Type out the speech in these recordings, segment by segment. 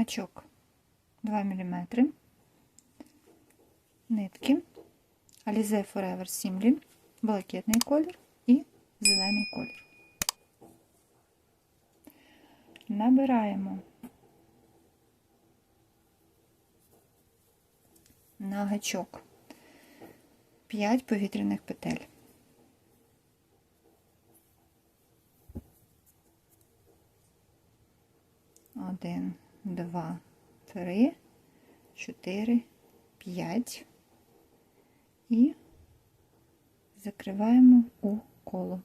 гачок 2 мм, нитки, Alize Forever Simli, блакитний колір і зелений колір. Набираємо на гачок 5 повітряних петель. Один, два, три, чотири, п'ять і закриваємо у коло.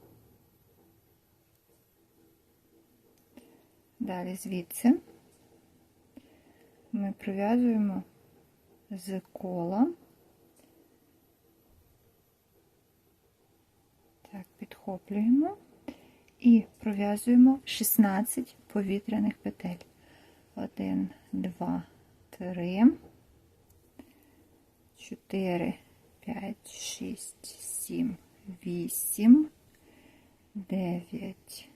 Далі звідси ми пров'язуємо з кола. Так, підхоплюємо і пров'язуємо 16 повітряних петель. 1, 2, 3, 4, 5, 6, 7, 8, 9,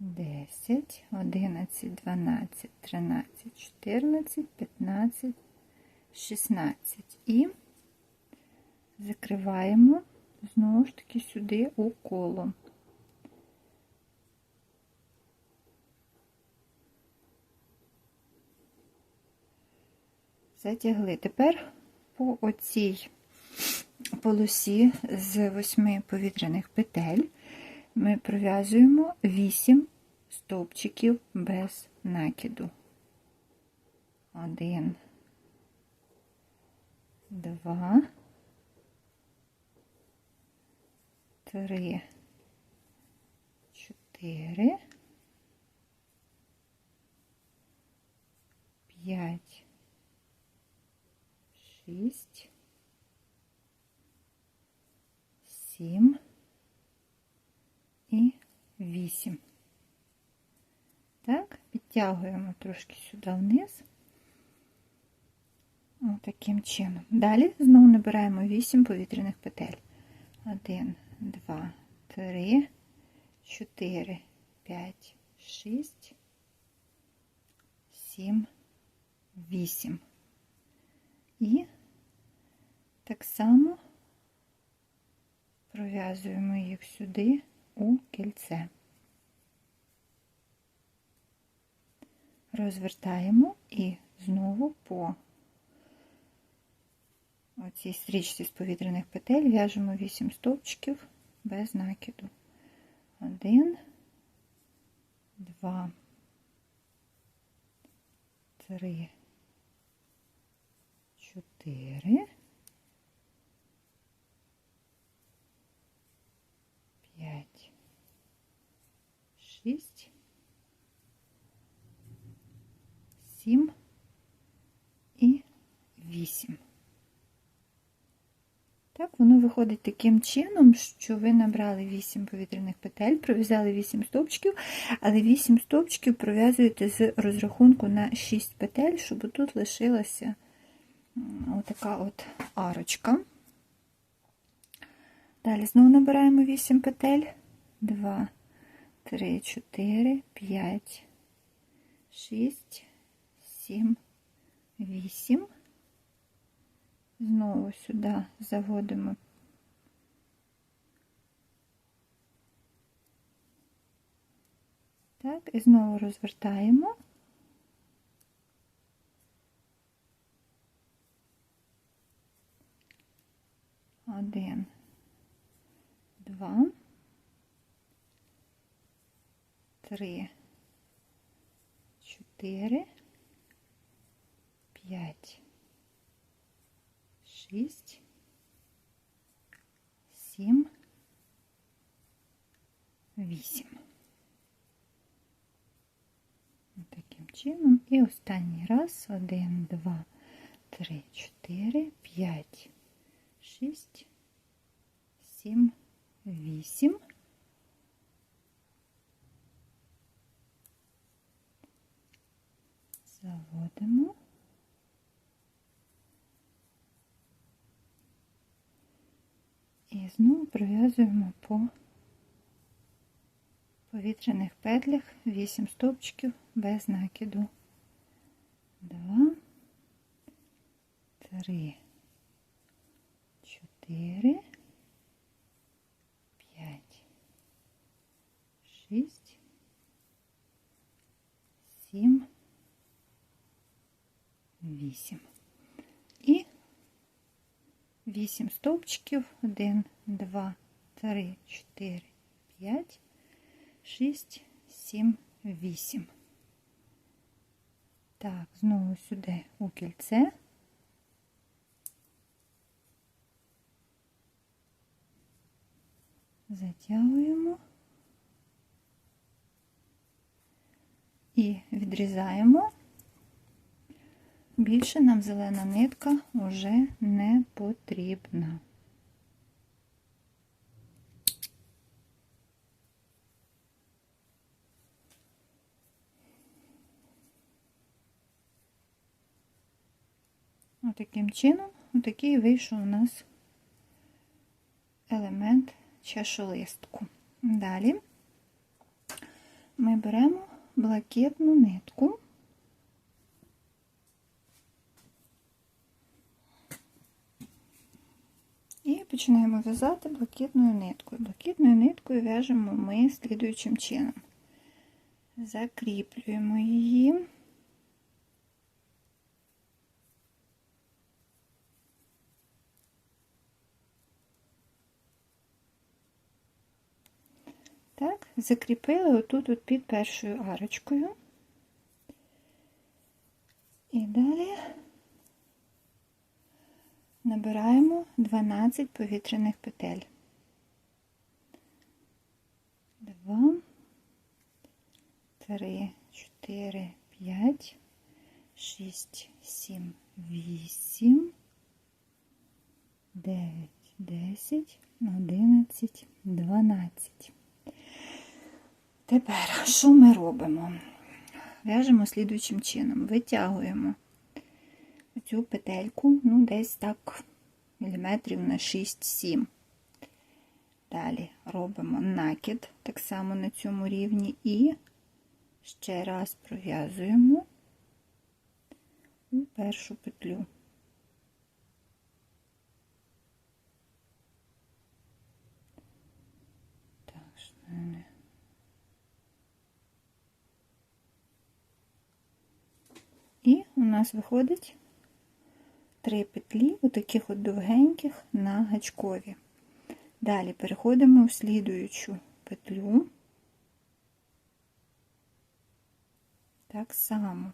10, 11, 12, 13, 14, 15, 16 і закриваємо знову ж таки сюди у коло. Затягли. Тепер по оцій полосі з восьми повітряних петель ми пров'язуємо 8 стовпчиків без накиду. Один, два, три, чотири, п'ять, шість, сім і вісім. Так, підтягуємо трошки сюди вниз. Таким чином. Далі знову набираємо 8 повітряних петель. 1, 2, 3, 4, 5, 6, 7, 8. І так само пров'язуємо їх сюди у кільце. Розвертаємо і знову по оцій стрічці з повітряних петель в'яжемо 8 стовпчиків без накиду. 1, 2, 3, 4, 5, 6, 7 і 8. Так, воно виходить таким чином, що ви набрали 8 повітряних петель, пров'язали 8 стовпчиків, але 8 стовпчиків пров'язуєте з розрахунку на 6 петель, щоб тут лишилася отака от арочка. Далі знову набираємо 8 петель. 2, 3, 4, 5, 6, 7, 8. Знову сюди заводимо так, і знову розвертаємо. три, чотири, п'ять шість, сім, вісім. Таким чином. І останній раз. Один, два, три, чотири, п'ять, шість, сім, вісім. Заводимо. І знову пров'язуємо по повітряних петлях 8 стовпчиків без накиду. 2, 3, 4, 5, 6, 7, 8. І 8 стовпчиків. 1, 2, 3, 4, 5, 6, 7, 8. Так, знову сюди у кільце. Затягуємо і відрізаємо. Більше нам зелена нитка вже не потрібна. Отаким чином, отакий вийшов у нас елемент чашолистку. Далі ми беремо блакитну нитку. І починаємо в'язати блакитною ниткою. Блакитною ниткою в'яжемо ми слідуючим чином. Закріплюємо її. Так, закріпили отут от під першою арочкою. І далі набираємо 12 повітряних петель. 2, 3, 4, 5, 6, 7, 8, 9, 10, 11, 12. Тепер, що ми робимо? В'яжемо слідуючим чином. Витягуємо цю петельку, ну, десь так, міліметрів на 6-7. Далі робимо накид, так само на цьому рівні, і ще раз пров'язуємо першу петлю. І у нас виходить три петлі, отаких от довгеньких на гачкові. Далі переходимо в слідуючу петлю. Так само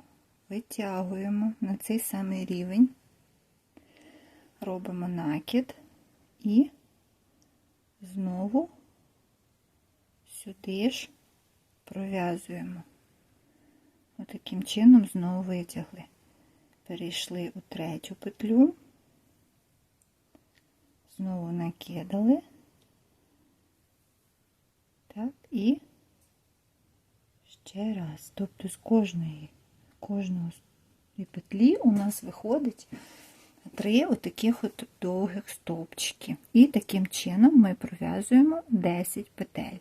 витягуємо на цей самий рівень, робимо накид і знову сюди ж пров'язуємо. Отаким чином знову витягли. Перейшли у третю петлю, знову накидали, так, і ще раз. Тобто з кожної, кожної петлі у нас виходить три отаких от довгих стовпчики. І таким чином ми пров'язуємо 10 петель.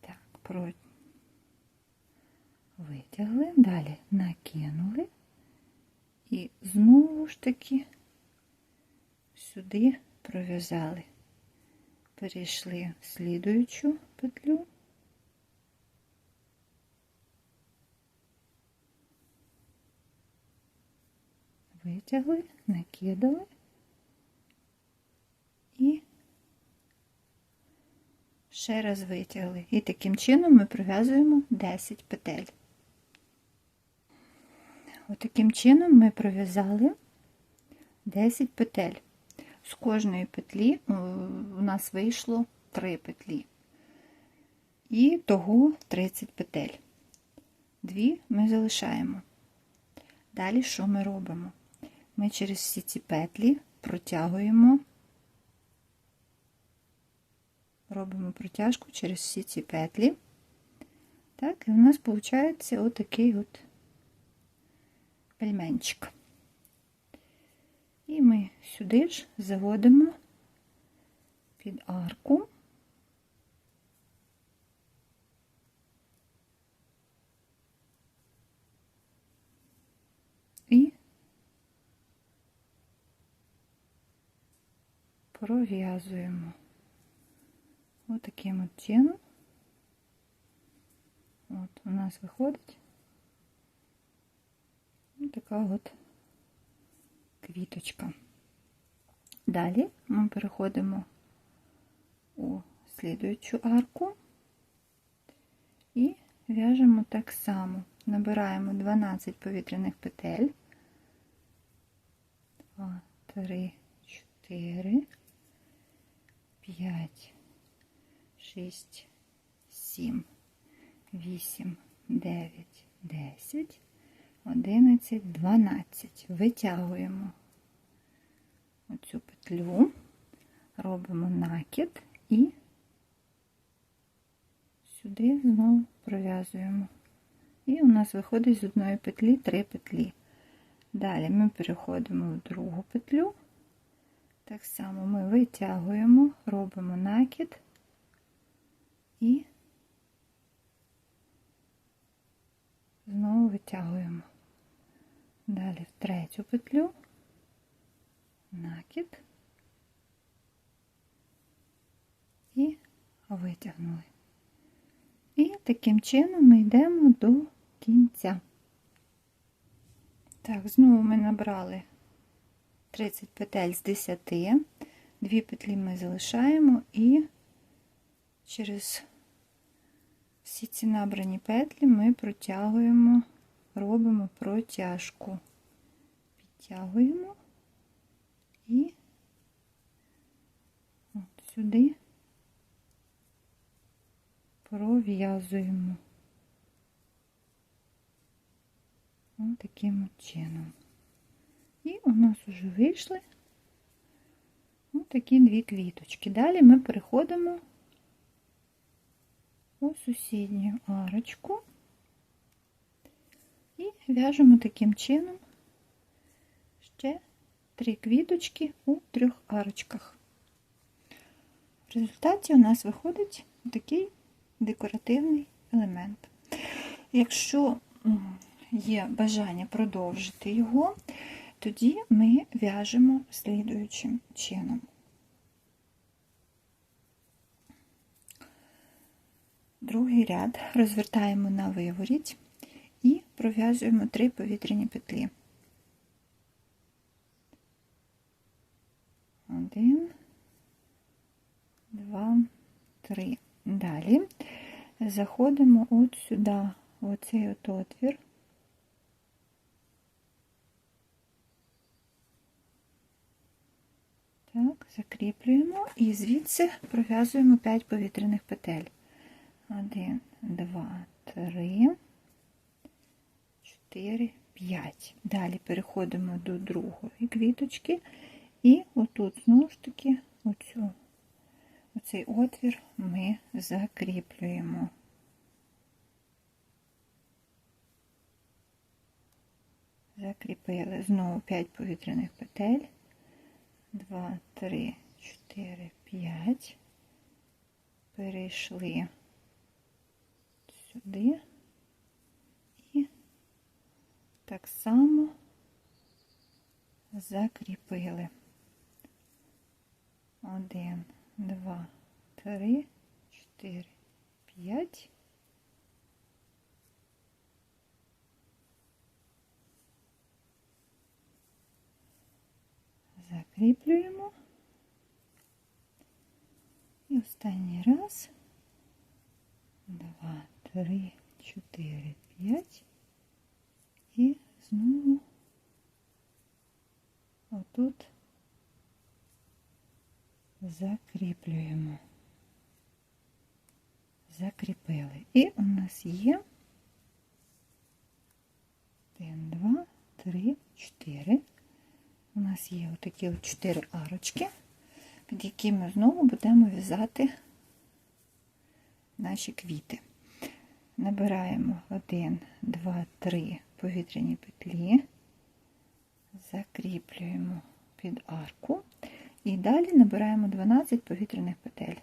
Так, про витягли, далі накинули і знову ж таки сюди пров'язали. Перейшли в слідуючу петлю. Витягли, накидали і ще раз витягли. І таким чином ми пров'язуємо 10 петель. Отаким чином ми пров'язали 10 петель. З кожної петлі у нас вийшло 3 петлі. І того 30 петель. Дві ми залишаємо. Далі що ми робимо? Ми через всі ці петлі протягуємо, робимо протяжку через всі ці петлі. Так, і у нас виходить отакий от пельменчик. І ми сюди ж заводимо під арку. І пров'язуємо отаким от чином. От у нас виходить така от квіточка. Далі ми переходимо у слідуючу арку і в'яжемо так само. Набираємо 12 повітряних петель. 2, 3, 4, 5, 6, 7, 8, 9, 10, 11, 12. Витягуємо оцю петлю, робимо накид і сюди знову пров'язуємо. І у нас виходить з одної петлі три петлі. Далі ми переходимо в другу петлю. Так само ми витягуємо, робимо накид і знову витягуємо. Далі в третю петлю, накид і витягнули. І таким чином ми йдемо до кінця. Так, знову ми набрали 30 петель з 10, дві петлі ми залишаємо і через всі ці набрані петлі ми протягуємо, робимо протяжку, підтягуємо і от сюди пров'язуємо. Ось таким чином. І у нас вже вийшли такі дві квіточки. Далі ми переходимо у сусідню арочку і в'яжемо таким чином ще три квіточки у трьох арочках. В результаті у нас виходить такий декоративний елемент. Якщо є бажання продовжити його, тоді ми в'яжемо слідуючим чином. Другий ряд розвертаємо на виворіть пров'язуємо три повітряні петлі. Один, два, три. Далі заходимо от сюди, в оцей от отвір. Так, закріплюємо і звідси пров'язуємо 5 повітряних петель. 1, 2, 3, 4, 5. Далі переходимо до другої квіточки, і отут, знову ж таки, оцю, оцей отвір ми закріплюємо. Закріпили знову 5 повітряних петель. 2, 3, 4, 5. Перейшли сюди так само закріпили. Один, два, три, чотири, п'ять. Закріплюємо. І останній раз. Два, три, чотири, п'ять. І знову отут закріплюємо. Закріпили. І у нас є 1, 2, 3, 4. У нас є отакі от 4 арочки, під якими знову будемо в'язати наші квіти. Набираємо 1, 2, 3 повітряні петлі, закріплюємо під арку і далі набираємо 12 повітряних петель.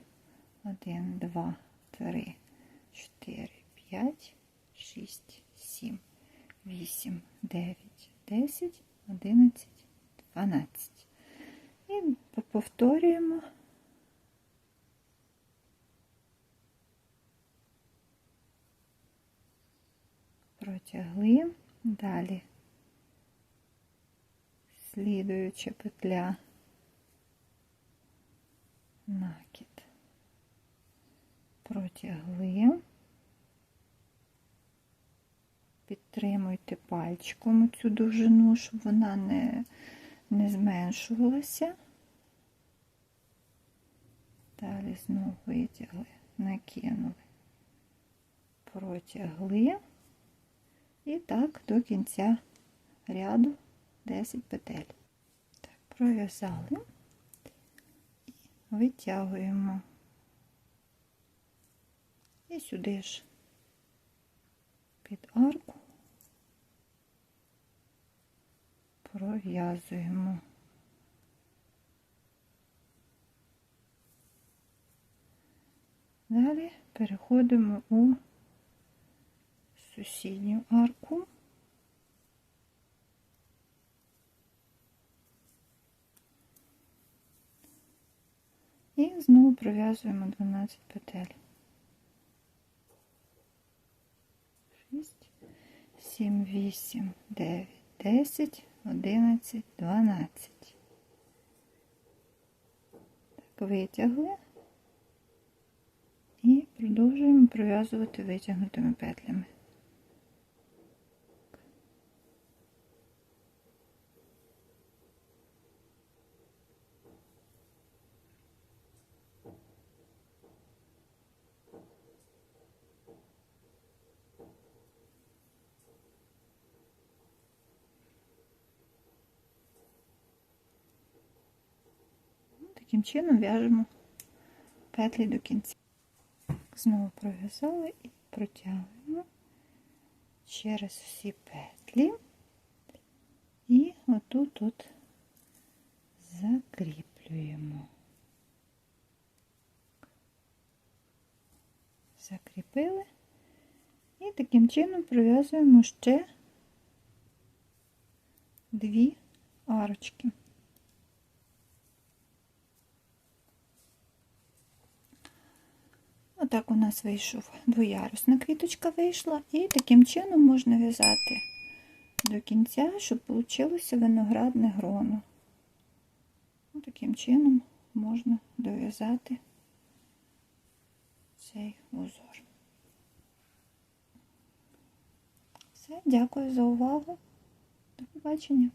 1, 2, 3, 4, 5, 6, 7, 8, 9, 10, 11, 12. І повторюємо. Протягли, далі. Слідуюча петля, накид, протягли, підтримуйте пальчиком цю довжину, щоб вона не, не зменшувалася. Далі знову витягли, накинули, протягли. І так до кінця ряду 10 петель. Так, пров'язали і витягуємо. І сюди ж під арку пров'язуємо. Далі переходимо у сусідню арку. І знову пров'язуємо 12 петель. 6, 7, 8, 9, 10, 11, 12. Так, витягли і продовжуємо пров'язувати витягнутими петлями. Таким чином в'яжемо петлі до кінця. Знову пров'язали і протягуємо через всі петлі і отут от закріплюємо. Закріпили і таким чином пров'язуємо ще дві арочки. Отак у нас вийшов двоярусна квіточка вийшла, і таким чином можна в'язати до кінця, щоб вийшло виноградне гроно. Таким чином можна дов'язати цей узор. Все, дякую за увагу. До побачення.